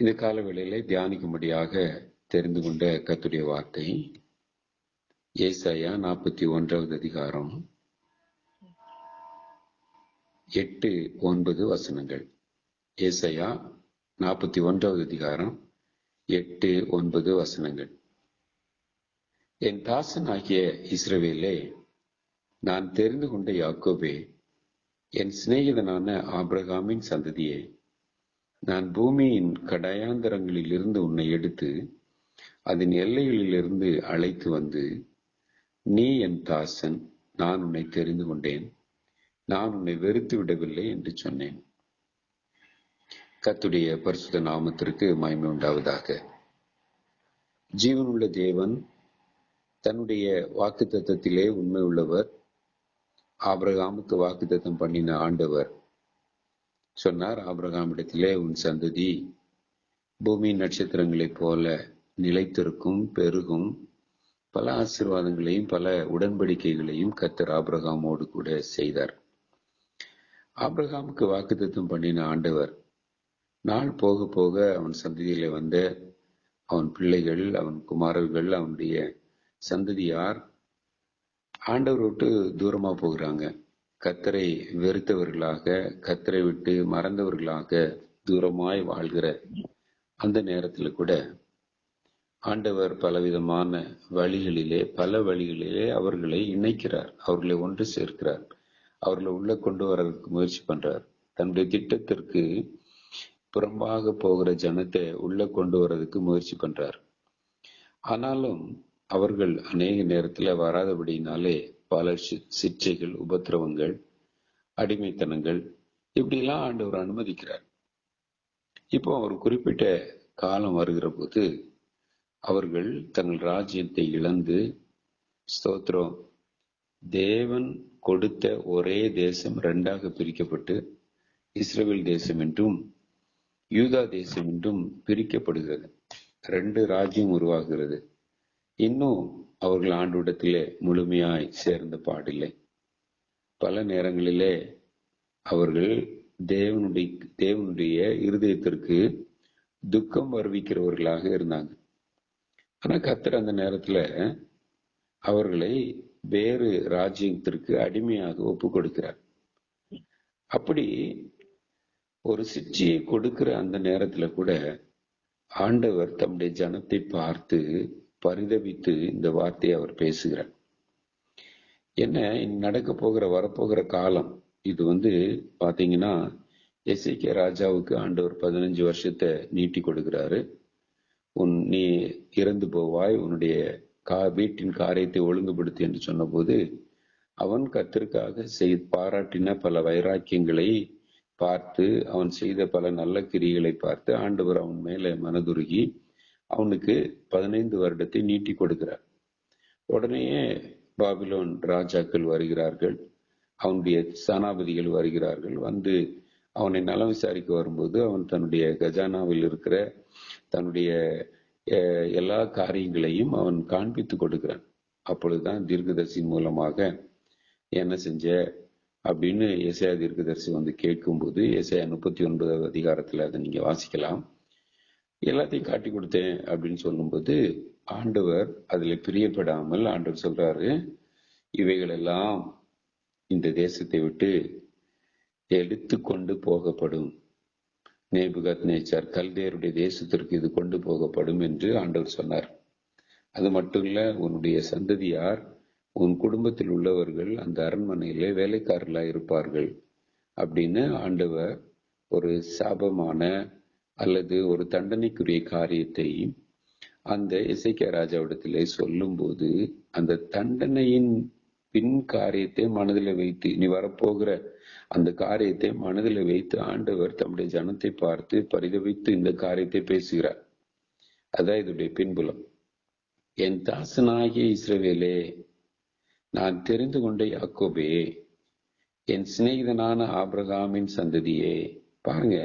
இந்த கால காலவேளையிலே தியானிக்கும்படியாக தெரிந்து கொண்ட கத்துடைய வார்த்தை ஏசாயா நாற்பத்தி ஒன்றாவது அதிகாரம் எட்டு ஒன்பது வசனங்கள். ஏசையா நாற்பத்தி ஒன்றாவது அதிகாரம் எட்டு ஒன்பது வசனங்கள். என் தாசன் ஆகிய இஸ்ரவேலே நான் தெரிந்து கொண்ட யாக்கோபே என் சிநேகிதனான ஆப்ரகாமின் சந்ததியே நான் பூமியின் கடையாந்தரங்களில் இருந்து உன்னை எடுத்து அதன் எல்லைகளிலிருந்து அழைத்து வந்து நீ என் தாசன் நான் உன்னை தெரிந்து கொண்டேன் நான் உன்னை வெறுத்து விடவில்லை என்று சொன்னேன். கத்துடைய பரிசுத நாமத்திற்கு மயமை உண்டாவதாக. ஜீவனுள்ள தேவன் தன்னுடைய வாக்கு தத்தத்திலே உண்மை உள்ளவர் ஆபிரகாமுக்கு வாக்கு தத்தம் பண்ணின ஆண்டவர். சொன்னார் ஆபிரகாமிடத்திலே உன் சந்ததி பூமி நட்சத்திரங்களைப் போல நிலைத்திருக்கும் பெருகும். பல ஆசீர்வாதங்களையும் பல உடன்படிக்கைகளையும் கத்தர் ஆபிரகாமோடு கூட செய்தார். ஆபிரகாமுக்கு வாக்குத்தத்தம் பண்ணின ஆண்டவர் நாள் போக போக அவன் சந்ததியில வந்த அவன் பிள்ளைகள் அவன் குமாரர்கள் அவனுடைய சந்ததியார் ஆண்டவர் விட்டு தூரமா போகிறாங்க. கத்தரை வெறுத்தவர்களாக கத்தரை விட்டு மறந்தவர்களாக தூரமாய் வாழ்கிற அந்த நேரத்துல கூட ஆண்டவர் பலவிதமான வழிகளிலே பல வழிகளிலே அவர்களை இணைக்கிறார். அவர்களை ஒன்று சேர்க்கிறார். அவர்களை உள்ள கொண்டு வர்றதுக்கு முயற்சி பண்றார். தன்னுடைய திட்டத்திற்கு புறம்பாக போகிற ஜனத்தை உள்ள கொண்டு வர்றதுக்கு முயற்சி பண்றார். ஆனாலும் அவர்கள் அநேக நேரத்தில் வராதபடினாலே பல சிற்றைகள் உபத்திரவங்கள் அடிமைத்தனங்கள் இப்படிலாம் ஆண்டவர் அனுமதிக்கிறார். இப்போ அவர் குறிப்பிட்ட காலம் வருகிற போது அவர்கள் தங்கள் ராஜ்யத்தை இழந்து ஸ்தோத்திரம் தேவன் கொடுத்த ஒரே தேசம் ரெண்டாக பிரிக்கப்பட்டு இஸ்ரேல் தேசம் என்றும் யூதா தேசம் என்றும் பிரிக்கப்படுகிறது. ரெண்டு ராஜ்யம் உருவாகிறது. இன்னும் அவர்கள் ஆண்டுடத்திலே முழுமையாய் சேர்ந்த பாடில்லை. பல நேரங்களிலே அவர்கள் தேவனுடைய தேவனுடைய இருதயத்திற்கு துக்கம் வருவிக்கிறவர்களாக இருந்தாங்க. ஆனா கத்தர் அந்த நேரத்துல அவர்களை வேறு ராஜ்யத்திற்கு அடிமையாக ஒப்பு கொடுக்கிறார் அப்படி ஒரு சிற்றியை கொடுக்கிற அந்த நேரத்துல கூட ஆண்டவர் தம்முடைய ஜனத்தை பார்த்து பரிதவித்து இந்த வார்த்தையை அவர் பேசுகிறார். என்ன நடக்க போகிற வரப்போகிற காலம் இது வந்து பாத்தீங்கன்னா எஸ்ஐகே ராஜாவுக்கு ஆண்டவர் பதினஞ்சு வருஷத்தை நீட்டி கொடுக்கிறாரு. உன் நீ இறந்து போவாய் உன்னுடைய கா வீட்டின் காரியத்தை ஒழுங்குபடுத்து என்று சொன்னபோது அவன் கத்திற்காக செய் பாராட்டின பல வைராக்கியங்களை பார்த்து அவன் செய்த பல நல்ல கிரிகளை பார்த்து ஆண்டவர் அவன் மேலே மனதுருகி அவனுக்கு பதினைந்து வருடத்தை நீட்டி கொடுக்கிறார். உடனே பாபிலோன் ராஜாக்கள் வருகிறார்கள். அவனுடைய சனாபதிகள் வருகிறார்கள். வந்து அவனை நலம் விசாரிக்க வரும்போது அவன் தன்னுடைய கஜானாவில் இருக்கிற தன்னுடைய எல்லா காரியங்களையும் அவன் காண்பித்து கொடுக்கிறான். அப்பொழுதுதான் தீர்க்கதர்சி மூலமாக என்ன செஞ்ச அப்படின்னு ஏசையா தீர்க்கதரிசி வந்து கேட்கும்போது ஏசையா முப்பத்தி ஒன்பதாவது அதிகாரத்துல அதை நீங்க வாசிக்கலாம். எல்லாத்தையும் காட்டி கொடுத்தேன் அப்படின்னு சொல்லும்போது ஆண்டவர் அதுல பிரியப்படாமல் ஆண்டவர் சொல்றாரு இவைகள் எல்லாம் இந்த தேசத்தை விட்டு எடுத்து கொண்டு போகப்படும். நேபுகத் நேச்சர் கல்தேருடைய தேசத்திற்கு இது கொண்டு போகப்படும் என்று ஆண்டவர் சொன்னார். அது மட்டும் இல்ல உன்னுடைய சந்ததியார் உன் குடும்பத்தில் உள்ளவர்கள் அந்த அரண்மனையிலே வேலைக்காரர்களா இருப்பார்கள் அப்படின்னு ஆண்டவர் ஒரு சாபமான அல்லது ஒரு தண்டனைக்குரிய காரியத்தை அந்த இசைக்க ராஜாவிடத்திலே சொல்லும் போது அந்த தண்டனையின் பின் காரியத்தை மனதில் வைத்து இனி வரப்போகிற அந்த காரியத்தை மனதில் வைத்து ஆண்டவர் தம்முடைய ஜனத்தை பார்த்து பரிதவித்து இந்த காரியத்தை பேசுகிறார். அதான் இதனுடைய பின்புலம். என் தாசனாகிய இஸ்ரவேலே நான் தெரிந்து கொண்ட யாக்கோபே என் சிநேகிதனான ஆபிரகாமின் சந்ததியே பாருங்க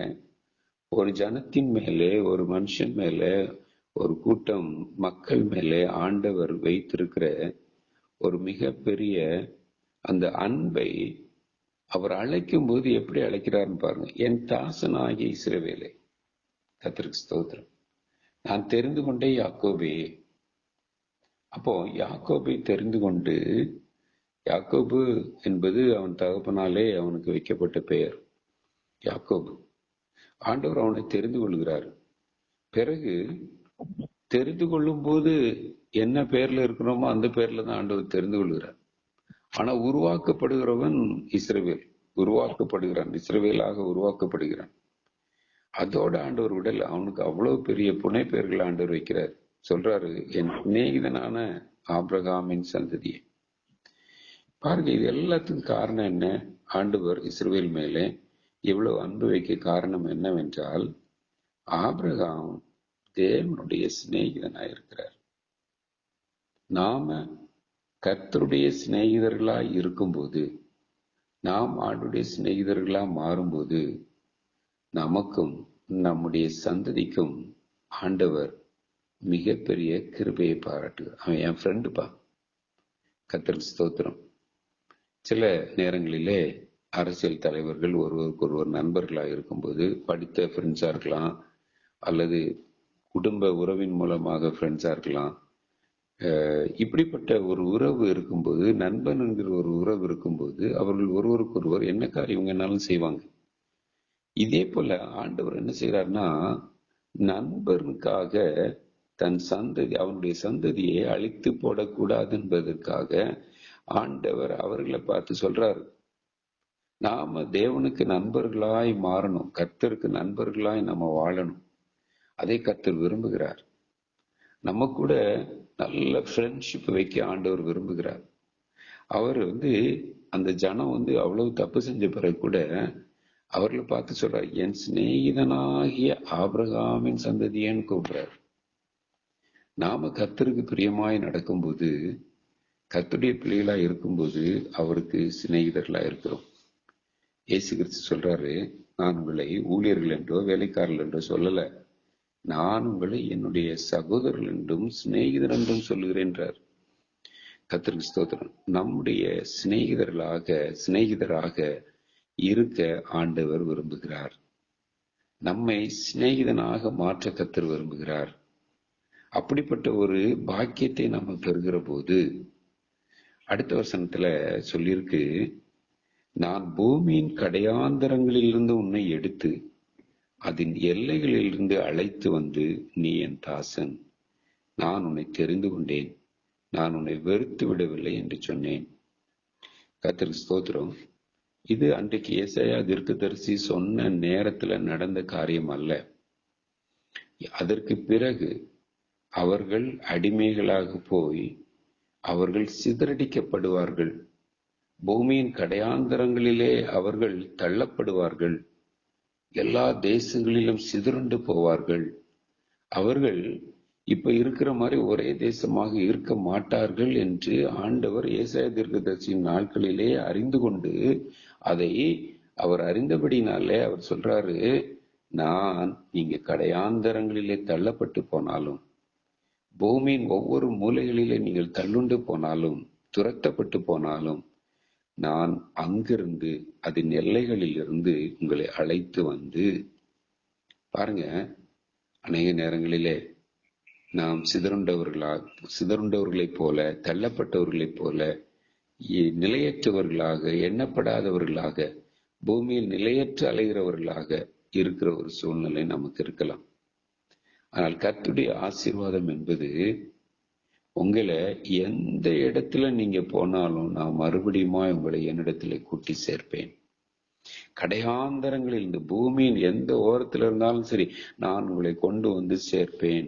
ஒரு ஜனத்தின் மேலே ஒரு மனுஷன் மேலே ஒரு கூட்டம் மக்கள் மேலே ஆண்டவர் வைத்திருக்கிற ஒரு மிகப்பெரிய அந்த அன்பை அவர் அழைக்கும் போது எப்படி அழைக்கிறார்னு பாருங்க. என் தாசனாகிய இசிறவேலை கத்திரிக்கு ஸ்தோத்திரம். நான் தெரிந்து கொண்டே யாக்கோபே. அப்போ யாக்கோபை தெரிந்து கொண்டு யாக்கோபு என்பது அவன் தகப்பனாலே அவனுக்கு வைக்கப்பட்ட பெயர். யாக்கோபு. ஆண்டவர் அவனை தெரிந்து கொள்கிறார். பிறகு தெரிந்து கொள்ளும் போது என்ன பெயர்ல இருக்கிறோமோ அந்த பேர்ல தான் ஆண்டவர் தெரிந்து கொள்கிறார். ஆனா உருவாக்கப்படுகிறவன் இஸ்ரவேல். உருவாக்கப்படுகிறான். இஸ்ரவேலாக உருவாக்கப்படுகிறான். அதோட ஆண்டவர் உடல் அவனுக்கு அவ்வளவு பெரிய புனை பெயர்கள் ஆண்டவர் வைக்கிறார். சொல்றாரு என் சிநேகிதனான ஆப்ரகாமின் சந்ததியை. பாருங்க இது எல்லாத்துக்கும் காரணம் என்ன? ஆண்டவர் இஸ்ரேல் மேலே இவ்வளவு அன்பு வைக்க காரணம் என்னவென்றால் ஆபிரகாம் தேவனுடைய சிநேகிதனாய் இருக்கிறார். நாம கர்த்தருடைய சிநேகிதர்களாய் இருக்கும்போது நாம் ஆண்டுடைய சிநேகிதர்களா மாறும்போது நமக்கும் நம்முடைய சந்ததிக்கும் ஆண்டவர் மிகப்பெரிய கிருபையை பாராட்டுகிறார் அவன் என் ஃப்ரெண்டுப்பா கத்திர ஸ்தோத்திரம். சில நேரங்களிலே அரசியல் தலைவர்கள் ஒருவருக்கு ஒருவர் நண்பர்களாக இருக்கும்போது படித்த ஃப்ரெண்ட்ஸாக இருக்கலாம் அல்லது குடும்ப உறவின் மூலமாக ஃப்ரெண்ட்ஸாக இருக்கலாம். இப்படிப்பட்ட ஒரு உறவு இருக்கும்போது நண்பன் என்கிற ஒரு உறவு இருக்கும்போது அவர்கள் ஒருவருக்கொருவர் என்ன காரியம் என்னாலும் செய்வாங்க. இதே போல ஆண்டவர் என்ன செய்யறாருன்னா நண்பனுக்காக தன் சந்ததி அவனுடைய சந்ததியை அழித்து போடக்கூடாது என்பதற்காக ஆண்டவர் அவர்களை பார்த்து சொல்றாரு. நாம தேவனுக்கு நண்பர்களாய் மாறணும். கர்த்தருக்கு நண்பர்களாய் நம்ம வாழணும். அதை கர்த்தர் விரும்புகிறார். நம்ம கூட நல்ல ஃப்ரெண்ட்ஷிப் வைக்க ஆண்டவர் விரும்புகிறார். அவர் வந்து அந்த ஜனம் வந்து அவ்வளவு தப்பு செஞ்ச பிறகு கூட அவர்களை பார்த்து சொல்றார் என் சிநேகிதனாகிய ஆபிரகாமின் சந்ததியன்னு கூப்பிடுறார். நாம கர்த்தருக்கு பிரியமாய் நடக்கும்போது கர்த்தருடைய பிள்ளைகளா இருக்கும்போது அவருக்கு சிநேகிதர்களா இருக்கிறோம். இயேசு கிறிஸ்து சொல்றாரு நான் உங்களை ஊழியர்கள் என்றோ வேலைக்காரர்கள் என்றோ சொல்லல. நான் உங்களை என்னுடைய சகோதரர்கள் என்றும் சிநேகிதர் என்றும் சொல்லுகிறேன்றார் கத்திரிக்கு ஸ்தோத்திரம். நம்முடைய சிநேகிதர்களாக சிநேகிதராக இருக்க ஆண்டவர் விரும்புகிறார். நம்மை சிநேகிதனாக மாற்ற கத்தர் விரும்புகிறார். அப்படிப்பட்ட ஒரு பாக்கியத்தை நம்ம பெறுகிற போது அடுத்த வசனத்துல சொல்லியிருக்கு நான் பூமியின் கடையாந்தரங்களிலிருந்து உன்னை எடுத்து அதன் எல்லைகளிலிருந்து அழைத்து வந்து நீ என் தாசன். நான் உன்னை தெரிந்து கொண்டேன். நான் உன்னை வெறுத்து விடவில்லை என்று சொன்னேன். கத்திற்கு ஸ்தோத்திரம். இது அன்றைக்கு ஏசையா தீர்க்கதரிசி சொன்ன நேரத்துல நடந்த காரியம் அல்ல. அதற்கு பிறகு அவர்கள் அடிமைகளாக போய் அவர்கள் சிதறடிக்கப்படுவார்கள். பூமியின் கடையாந்தரங்களிலே அவர்கள் தள்ளப்படுவார்கள். எல்லா தேசங்களிலும் சிதறுண்டு போவார்கள். அவர்கள் இப்ப இருக்கிற மாதிரி ஒரே தேசமாக இருக்க மாட்டார்கள் என்று ஆண்டவர் ஏசாய தீர்க்கதர்சியின் நாட்களிலே அறிந்து கொண்டு அதை அவர் அறிந்தபடினாலே அவர் சொல்றாரு நான் நீங்க கடையாந்தரங்களிலே தள்ளப்பட்டு போனாலும் பூமியின் ஒவ்வொரு மூலைகளிலே நீங்கள் தள்ளுண்டு போனாலும் துரத்தப்பட்டு போனாலும் நான் அங்கிருந்து அதன் எல்லைகளில் இருந்து உங்களை அழைத்து வந்து பாருங்க அநேக நேரங்களிலே நாம் சிதறுண்டவர்களா சிதறுண்டவர்களைப் போல தள்ளப்பட்டவர்களைப் போல நிலையற்றவர்களாக எண்ணப்படாதவர்களாக பூமியில் நிலையற்று அலைகிறவர்களாக இருக்கிற ஒரு சூழ்நிலை நமக்கு இருக்கலாம். ஆனால் கத்துடைய ஆசீர்வாதம் என்பது உங்களை எந்த இடத்துல நீங்க போனாலும் நான் மறுபடியுமா உங்களை என்னிடத்துல கூட்டி சேர்ப்பேன். கடையாந்தரங்களில் இந்த பூமியின் எந்த ஓரத்துல இருந்தாலும் சரி நான் உங்களை கொண்டு வந்து சேர்ப்பேன்.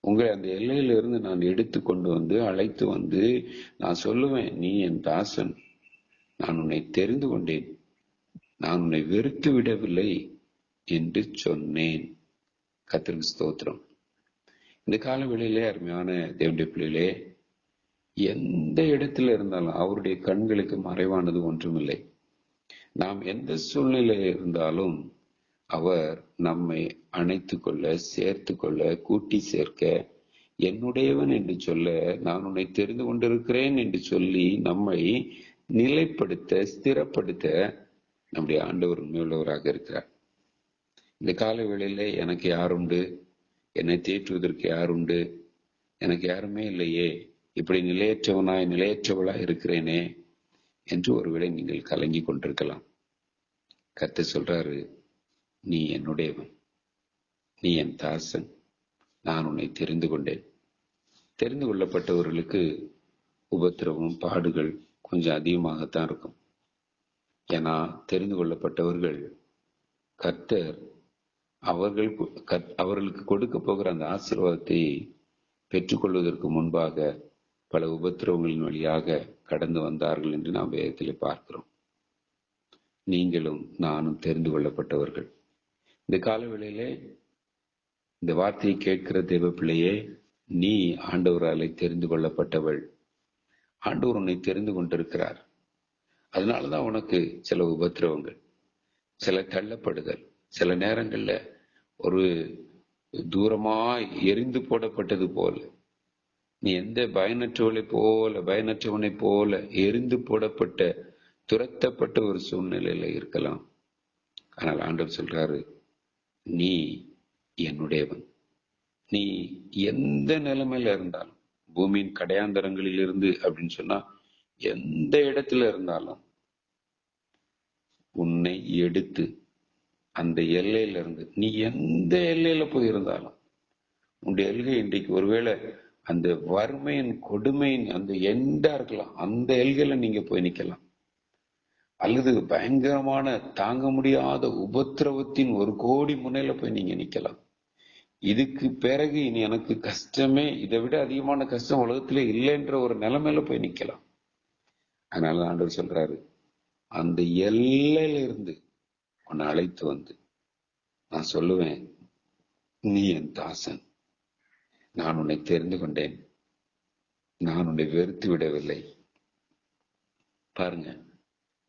உங்களை அந்த எல்லையிலிருந்து நான் எடுத்து கொண்டு வந்து அழைத்து வந்து நான் சொல்லுவேன் நீ என் தாசன். நான் உன்னை தெரிந்து கொண்டேன். நான் உன்னை வெறுத்து விடவில்லை என்று சொன்னேன். கத்திரிக்கு ஸ்தோத்திரம். இந்த கால வேளையிலே அருமையான தேவனுடைய பிள்ளையிலே எந்த இடத்துல இருந்தாலும் அவருடைய கண்களுக்கு மறைவானது ஒன்றுமில்லை. நாம் எந்த சூழ்நிலையில் இருந்தாலும் அவர் நம்மை அணைத்து கொள்ள சேர்த்து கொள்ள கூட்டி சேர்க்க என்னுடையவன் என்று சொல்ல நான் உன்னை தெரிந்து கொண்டிருக்கிறேன் என்று சொல்லி நம்மை நிலைப்படுத்த ஸ்திரப்படுத்த நம்முடைய ஆண்டவர் உண்மையுள்ளவராக இருக்கிறார். இந்த கால வேளையில எனக்கு யாருண்டு? என்னை தேற்றுவதற்கு யாருண்டு எனக்கு யாருமே இல்லையே. இப்படி நிலையற்றவனாய் நிலையற்றவளாய் இருக்கிறேனே என்று ஒருவேளை நீங்கள் கலங்கி கொண்டிருக்கலாம். கத்த சொல்றாரு நீ என்னுடையவன். நீ என் தாசன். நான் உன்னை தெரிந்து கொண்டேன். தெரிந்து கொள்ளப்பட்டவர்களுக்கு உபத்திரவம் பாடுகள் கொஞ்சம் அதிகமாகத்தான் இருக்கும். ஏன்னா தெரிந்து கொள்ளப்பட்டவர்கள் கர்த்தர் அவர்கள் அவர்களுக்கு கொடுக்க போகிற அந்த ஆசீர்வாதத்தை பெற்றுக்கொள்வதற்கு முன்பாக பல உபத்திரவங்களின் வழியாக கடந்து வந்தார்கள் என்று நாம் வேதத்தில் பார்க்கிறோம். நீங்களும் நானும் தெரிந்து கொள்ளப்பட்டவர்கள். இந்த காலவேளையிலே இந்த வார்த்தையை கேட்கிற தெய்வ பிள்ளையே நீ ஆண்டவராலே தெரிந்து கொள்ளப்பட்டவள். ஆண்டவர் உன்னை தெரிந்து கொண்டிருக்கிறார். அதனாலதான் உனக்கு சில உபத்திரவங்கள் சில தள்ளப்படுதல் சில நேரங்களில் ஒரு தூரமாக எரிந்து போடப்பட்டது போல நீ எந்த பயனற்றவளை போல பயனற்றவனை போல எரிந்து போடப்பட்ட துரத்தப்பட்ட ஒரு சூழ்நிலையில இருக்கலாம். ஆனால் ஆண்டவர் சொல்றாரு நீ என்னுடையவன். நீ எந்த நிலைமையில இருந்தாலும் பூமியின் கடையாந்தரங்களில் இருந்து அப்படின்னு சொன்னா எந்த இடத்துல இருந்தாலும் உன்னை எடுத்து அந்த எல்லையில இருந்து நீ எந்த எல்லையில போயிருந்தாலும் உன்னுடைய எல்கை இன்றைக்கு ஒருவேளை அந்த வறுமையின் கொடுமையின் அந்த எண்டா இருக்கலாம் அந்த எல்கையில நீங்க போய் நிக்கலாம். அல்லது பயங்கரமான தாங்க முடியாத உபத்திரவத்தின் ஒரு கோடி முனையில போய் நீங்க நிக்கலாம். இதுக்கு பிறகு இனி எனக்கு கஷ்டமே இதை விட அதிகமான கஷ்டம் உலகத்துல இல்லைன்ற ஒரு நிலைமையில போய் நிக்கலாம். அதனால ஆண்டவர் சொல்றாரு அந்த எல்லையில இருந்து உன்னை அழைத்து வந்து நான் சொல்லுவேன் நீ என் தாசன். நான் உன்னை தெரிந்து கொண்டேன். நான் உன்னை வெறுத்து விடவில்லை. பாருங்க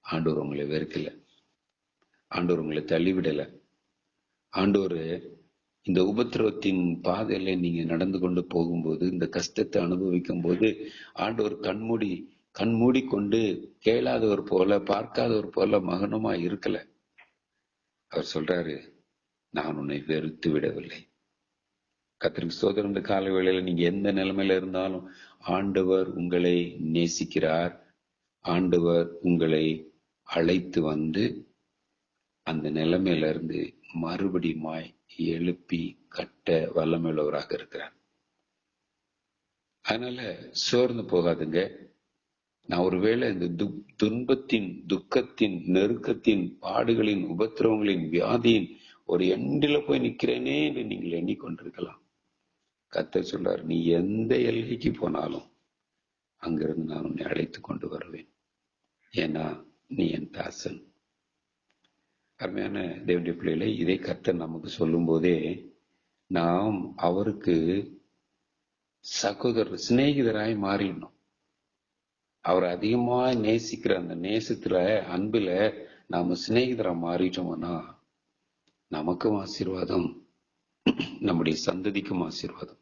ஆண்டவர் உங்களை வெறுக்கல. ஆண்டவர் உங்களை தள்ளிவிடல. ஆண்டவர் இந்த உபத்திரவத்தின் பாதையில நீங்க நடந்து கொண்டு போகும்போது இந்த கஷ்டத்தை அனுபவிக்கும் போது ஆண்டவர் கண்மூடி கண்மூடி கொண்டு கேளாதவர் போல பார்க்காதவர் போல மகனமா இருக்கல. அவர் சொல்றாரு நான் உன்னை வெறுத்து விடவில்லை. கத்திரிக்கு சோதரன் கால வேளையில நீங்க எந்த நிலைமையில இருந்தாலும் ஆண்டவர் உங்களை நேசிக்கிறார். ஆண்டவர் உங்களை அழைத்து வந்து அந்த நிலைமையில இருந்து மறுபடியுமாய் எழுப்பி கட்ட வல்லமையுள்ளவராக இருக்கிறார். அதனால சோர்ந்து போகாதுங்க. நான் ஒருவேளை இந்த துன்பத்தின் துக்கத்தின் நெருக்கத்தின் பாடுகளின் உபத்திரவங்களின் வியாதியின் ஒரு எண்டில போய் நிக்கிறேனே என்று நீங்கள் எண்ணிக்கொண்டிருக்கலாம். கத்த சொல்றார் நீ எந்த எல்கைக்கு போனாலும் அங்கிருந்து நான் உன்னை அழைத்து கொண்டு வருவேன். ஏன்னா நீ என் தாசன். அருமையான தேவனுடைய பிள்ளைகளை இதை கர்த்தர் நமக்கு சொல்லும் போதே நாம் அவருக்கு சகோதரர் சிநேகிதராய் மாறிடணும். அவர் அதிகமா நேசிக்கிற அந்த நேசத்துல அன்புல நாம சிநேகிதரா மாறிட்டோம்னா நமக்கும் ஆசீர்வாதம் நம்முடைய சந்ததிக்கும் ஆசீர்வாதம்.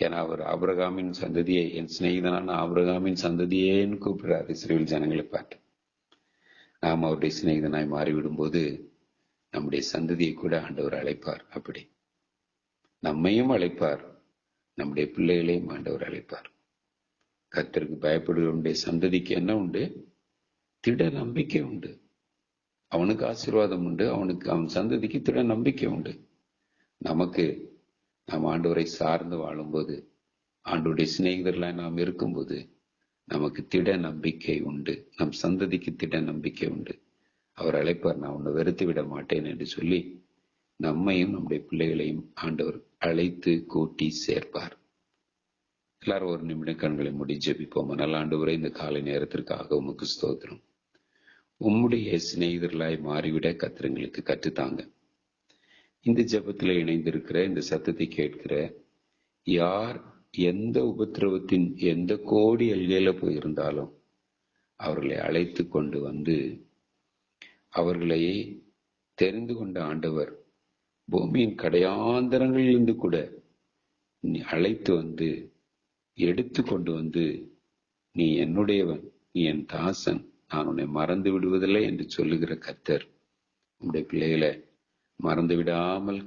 ஏன்னா அவர் ஆபிரகாமின் சந்ததியை என் சிநேகிதனான ஆபிரகாமின் சந்ததியேன்னு கூப்பிடுறாரு இஸ்ரேல் ஜனங்களை பார்த்து. நாம் அவருடைய சிநேகிதனாய் மாறிவிடும் போது நம்முடைய சந்ததியை கூட ஆண்டவர் அழைப்பார் அப்படி. நம்மையும் அழைப்பார். நம்முடைய பிள்ளைகளையும் ஆண்டவர் அழைப்பார். கத்தருக்கு பயப்படுகிறவனுடைய சந்ததிக்கு என்ன உண்டு? திட நம்பிக்கை உண்டு. அவனுக்கு ஆசீர்வாதம் உண்டு அவனுக்கு அவன் சந்ததிக்கு திட நம்பிக்கை உண்டு. நமக்கு நாம் ஆண்டவரை சார்ந்து வாழும்போது ஆண்டோடைய சிநேகிதர்களாய் நாம் இருக்கும்போது நமக்கு திட நம்பிக்கை உண்டு. நம் சந்ததிக்கு திட நம்பிக்கை உண்டு. அவர் அழைப்பார் நான் உன்னை வெறுத்து விட மாட்டேன் என்று சொல்லி நம்மையும் நம்முடைய பிள்ளைகளையும் ஆண்டவர் அழைத்து கூட்டி சேர்ப்பார். எல்லாரும் ஒரு நிமிடம் கண்களை முடி ஜெபிப்போம். நல்ல ஆண்டவரை இந்த காலை நேரத்திற்காக உமக்கு ஸ்தோத்திரம். உம்முடைய சிநேகிதர்களாய் மாறிவிட கத்திரங்களுக்கு கற்றுத்தாங்க. இந்த ஜபத்தில் இணைந்திருக்கிற இந்த சத்தத்தை கேட்கிற யார் எந்த உபத்திரவத்தின் எந்த கோடி எல்கையில போயிருந்தாலும் அவர்களை அழைத்து கொண்டு வந்து அவர்களை தெரிந்து கொண்ட ஆண்டவர் பூமியின் கடையாந்தரங்களிலிருந்து கூட அழைத்து வந்து எடுத்து கொண்டு வந்து நீ என்னுடையவன் நீ என் தாசன் நான் உன்னை மறந்து விடுவதில்லை என்று சொல்லுகிற கத்தர் உங்களுடைய பிள்ளைகளை மறந்து விடாமல்